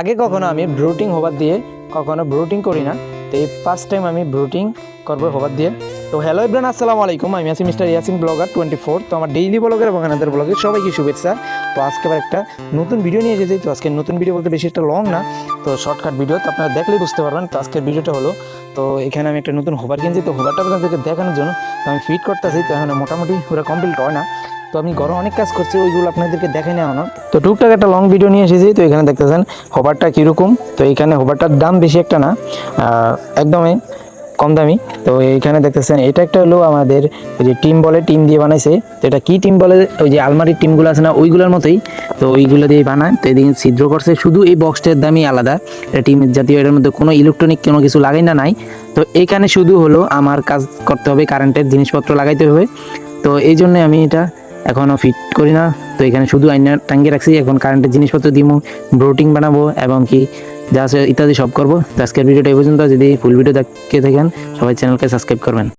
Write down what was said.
আগে কখনো আমি ব্রুটিং হোবার দিয়ে কখনো ব্রুটিং করি না। তো এই ফার্স্ট টাইম আমি ব্রুটিং করব হোবার দিয়ে। তো হ্যালো ইব্রান আসসালামু আলাইকুম। আমি আছি mister Yasin blogger twenty four তো আমার ডেইলি ব্লগের এবং আনাদের ব্লগের সবাইকে শুভেচ্ছা। তো আজকে আবার একটা নতুন ভিডিও নিয়ে এসেছি। তো আজকে নতুন ভিডিও বলতে বেশি একটা লং না। তো শর্টকাট ভিডিও তো আপনারা দেখলেই বুঝতে পারবেন। তো আজকের ভিডিওটা হলো, তো এখানে আমি একটা নতুন হোবার কিনছি। তো হোবারটা আপনাদেরকে দেখানোর জন্য তো আমি ফিট করতেছি। তো এখন মোটামুটি ওরা কমপ্লিট হয় না। তো আমি ঘরে অনেক কাজ করছি, ওইগুলো আপনাদেরকে দেখে নেওয়া না তো টুকটাক একটা লং ভিডিও নিয়ে এসেছি, তো এখানে দেখতেছেন হোবারটা কীরকম। তো এখানে হোবারটার দাম বেশি একটা না একদমই কম দামি। তো এইখানে দেখতেছেন, এটা একটা হলো আমাদের যে টিম বলে টিম দিয়ে বানাইছে। তো এটা কি টিম বলে? ওই যে আলমারির টিমগুলো আছে না, ওইগুলোর মতোই। তো ওইগুলো দিয়ে বানায়, তো এদিকে ছিদ্র করছে। শুধু এই বক্সটার দামই আলাদা। এটা টিমের জাতীয়, এটার মধ্যে কোনো ইলেকট্রনিক কোনো কিছু লাগাই না, নাই। তো এখানে শুধু হলো আমার কাজ করতে হবে কারেন্টের জিনিসপত্র লাগাইতে হবে। তো এই জন্য আমি এটা এখনও ফিট করি না। তো এখানে শুধু আইনা টাঙ্গিয়ে রাখছি, এখন কারেন্টের জিনিসপত্র দিব ব্রোটিং বানাবো এবং কি যা আছে ইত্যাদি সব করব। আজকের ভিডিওটা এই পর্যন্ত, যদি ফুল ভিডিও দেখে থাকেন সবাই চ্যানেলকে সাবস্ক্রাইব করবেন।